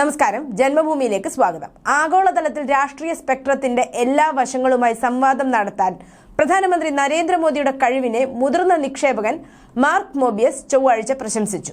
നമസ്കാരം. ജന്മഭൂമിയിലേക്ക് സ്വാഗതം. ആഗോളതലത്തിൽ രാഷ്ട്രീയ സ്പെക്ട്രത്തിന്റെ എല്ലാ വശങ്ങളുമായി സംവാദം നടത്താൻ പ്രധാനമന്ത്രി നരേന്ദ്രമോദിയുടെ കഴിവിനെ മുതിർന്ന നിക്ഷേപകൻ മാർക്ക് മോബിയസ് ചൊവ്വാഴ്ച പ്രശംസിച്ചു.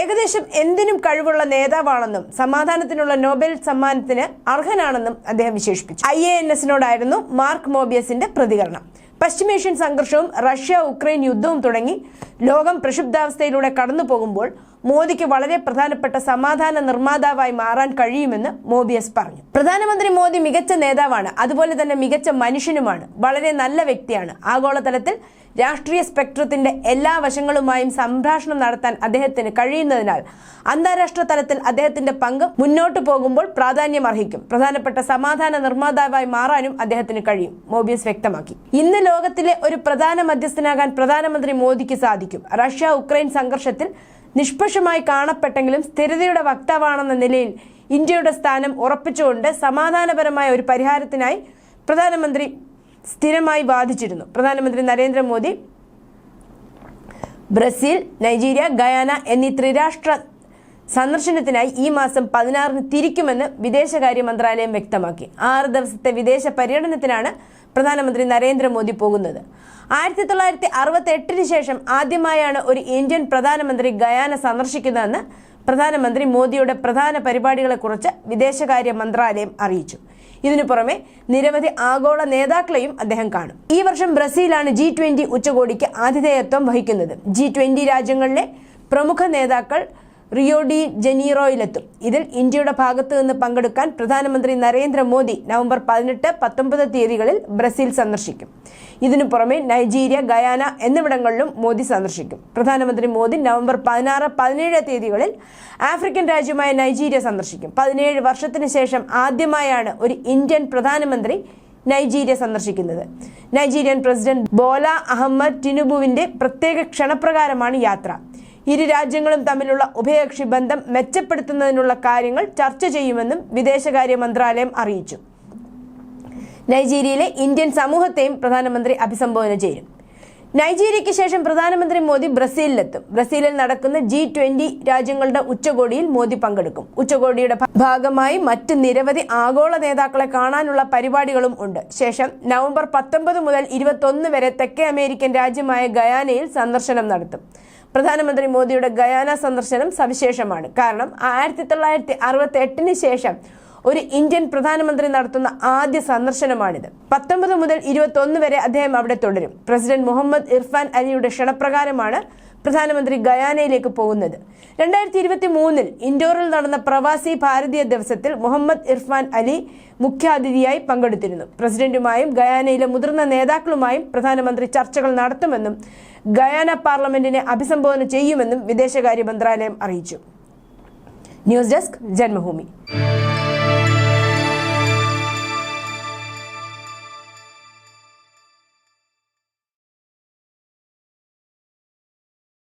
ഏകദേശം എന്തിനും കഴിവുള്ള നേതാവാണെന്നും സമാധാനത്തിനുള്ള നോബൽ സമ്മാനത്തിന് അർഹനാണെന്നും അദ്ദേഹം വിശേഷിപ്പിച്ചു. ഐ എ എൻ എസിനോടായിരുന്നു മാർക്ക് മോബിയസിന്റെ പ്രതികരണം. പശ്ചിമേഷ്യൻ സംഘർഷവും റഷ്യ ഉക്രൈൻ യുദ്ധവും തുടങ്ങി ലോകം പ്രക്ഷുബ്ധാവസ്ഥയിലൂടെ കടന്നു പോകുമ്പോൾ മോദിക്ക് വളരെ പ്രധാനപ്പെട്ട സമാധാന നിർമ്മാതാവായി മാറാൻ കഴിയുമെന്ന് മോബിയസ് പറഞ്ഞു. പ്രധാനമന്ത്രി മോദി മികച്ച നേതാവാണ്. അതുപോലെ തന്നെ മികച്ച മനുഷ്യനുമാണ്. വളരെ നല്ല വ്യക്തിയാണ്. ആഗോളതലത്തിൽ രാഷ്ട്രീയ സ്പെക്ട്രത്തിന്റെ എല്ലാ വശങ്ങളുമായും സംഭാഷണം നടത്താൻ അദ്ദേഹത്തിന് കഴിയുന്നതിനാൽ അന്താരാഷ്ട്ര തലത്തിൽ അദ്ദേഹത്തിന്റെ പങ്ക് മുന്നോട്ടു പോകുമ്പോൾ പ്രാധാന്യം അർഹിക്കും പ്രധാനപ്പെട്ട സമാധാന നിർമ്മാതാവായി മാറാനും അദ്ദേഹത്തിന് കഴിയും. മോബിയസ് വ്യക്തമാക്കി. ഇന്ന് ലോകത്തിലെ ഒരു പ്രധാന മധ്യസ്ഥനാകാൻ പ്രധാനമന്ത്രി മോദിക്ക് സാധിക്കും. റഷ്യ ഉക്രൈൻ സംഘർഷത്തിൽ നിഷ്പക്ഷമായി കാണപ്പെട്ടെങ്കിലും സ്ഥിരതയുടെ വക്താവാണെന്ന നിലയിൽ ഇന്ത്യയുടെ സ്ഥാനം ഉറപ്പിച്ചുകൊണ്ട് സമാധാനപരമായ ഒരു പരിഹാരത്തിനായി പ്രധാനമന്ത്രി സ്ഥിരമായി ബാധിച്ചിരുന്നു. പ്രധാനമന്ത്രി നരേന്ദ്രമോദി ബ്രസീൽ നൈജീരിയ ഗയാന എന്നീ ത്രിരാഷ്ട്ര സന്ദർശനത്തിനായി ഈ മാസം പതിനാറിന് തിരിക്കുമെന്ന് വിദേശകാര്യ മന്ത്രാലയം വ്യക്തമാക്കി. ആറ് ദിവസത്തെ വിദേശ പര്യടനത്തിനാണ് പ്രധാനമന്ത്രി നരേന്ദ്രമോദി പോകുന്നത്. ആയിരത്തി തൊള്ളായിരത്തി അറുപത്തി എട്ടിന് ശേഷം ആദ്യമായാണ് ഒരു ഇന്ത്യൻ പ്രധാനമന്ത്രി ഗയാന സന്ദർശിക്കുന്നതെന്ന് പ്രധാനമന്ത്രി മോദിയുടെ പ്രധാന പരിപാടികളെക്കുറിച്ച് വിദേശകാര്യ മന്ത്രാലയം അറിയിച്ചു. ഇതിനു പുറമെ നിരവധി ആഗോള നേതാക്കളെയും അദ്ദേഹം കാണും. ഈ വർഷം ബ്രസീലാണ് ജി ട്വന്റി ഉച്ചകോടിക്ക് ആതിഥേയത്വം വഹിക്കുന്നത്. ജി ട്വന്റി രാജ്യങ്ങളിലെ പ്രമുഖ നേതാക്കൾ റിയോ ഡി ജനീറോയിലെത്തും. ഇതിൽ ഇന്ത്യയുടെ ഭാഗത്തു നിന്ന് പങ്കെടുക്കാൻ പ്രധാനമന്ത്രി നരേന്ദ്രമോദി നവംബർ പതിനെട്ട് പത്തൊമ്പത് തീയതികളിൽ ബ്രസീൽ സന്ദർശിക്കും. ഇതിനു പുറമെ നൈജീരിയ ഗയാന എന്നിവിടങ്ങളിലും മോദി സന്ദർശിക്കും. പ്രധാനമന്ത്രി മോദി നവംബർ പതിനാറ് പതിനേഴ് തീയതികളിൽ ആഫ്രിക്കൻ രാജ്യമായ നൈജീരിയ സന്ദർശിക്കും. പതിനേഴ് വർഷത്തിന് ശേഷം ആദ്യമായാണ് ഒരു ഇന്ത്യൻ പ്രധാനമന്ത്രി നൈജീരിയ സന്ദർശിക്കുന്നത്. നൈജീരിയൻ പ്രസിഡന്റ് ബോല അഹമ്മദ് ടിനുബുവിന്റെ പ്രത്യേക ക്ഷണപ്രകാരമാണ് യാത്ര. ഇരു രാജ്യങ്ങളും തമ്മിലുള്ള ഉഭയകക്ഷി ബന്ധം മെച്ചപ്പെടുത്തുന്നതിനുള്ള കാര്യങ്ങൾ ചർച്ച ചെയ്യുമെന്നും വിദേശകാര്യ മന്ത്രാലയം അറിയിച്ചു. നൈജീരിയയിലെ ഇന്ത്യൻ സമൂഹത്തെയും പ്രധാനമന്ത്രി അഭിസംബോധന ചെയ്യും. നൈജീരിയയ്ക്ക് ശേഷം പ്രധാനമന്ത്രി മോദി ബ്രസീലിലെത്തും. ബ്രസീലിൽ നടക്കുന്ന ജി ട്വന്റി രാജ്യങ്ങളുടെ ഉച്ചകോടിയിൽ മോദി പങ്കെടുക്കും. ഉച്ചകോടിയുടെ ഭാഗമായി മറ്റ് നിരവധി ആഗോള നേതാക്കളെ കാണാനുള്ള പരിപാടികളും ഉണ്ട്. ശേഷം നവംബർ പത്തൊമ്പത് മുതൽ ഇരുപത്തൊന്ന് വരെ തെക്കേ അമേരിക്കൻ രാജ്യമായ ഗയാനയിൽ സന്ദർശനം നടത്തും. പ്രധാനമന്ത്രി മോദിയുടെ ഗയാന സന്ദർശനം സവിശേഷമാണ്. കാരണം ആയിരത്തി തൊള്ളായിരത്തി അറുപത്തി എട്ടിന് ശേഷം ഒരു ഇന്ത്യൻ പ്രധാനമന്ത്രി നടത്തുന്ന ആദ്യ സന്ദർശനമാണിത്. പത്തൊമ്പത് മുതൽ ഇരുപത്തി ഒന്ന് വരെ അദ്ദേഹം അവിടെ തുടരും. പ്രസിഡന്റ് മുഹമ്മദ് ഇർഫാൻ അലിയുടെ ക്ഷണപ്രകാരമാണ് പ്രധാനമന്ത്രി ഗയാനയിലേക്ക് പോകുന്നത്. രണ്ടായിരത്തി ഇരുപത്തി മൂന്നിൽ ഇൻഡോറിൽ നടന്ന പ്രവാസി ഭാരതീയ ദിവസത്തിൽ മുഹമ്മദ് ഇർഫാൻ അലി മുഖ്യാതിഥിയായി പങ്കെടുത്തിരുന്നു. പ്രസിഡന്റുമായും ഗയാനയിലെ മുതിർന്ന നേതാക്കളുമായും പ്രധാനമന്ത്രി ചർച്ചകൾ നടത്തുമെന്നും ഗയാന പാർലമെന്റിനെ അഭിസംബോധന ചെയ്യുമെന്നും വിദേശകാര്യ മന്ത്രാലയം അറിയിച്ചു. News desk Janmabhumi.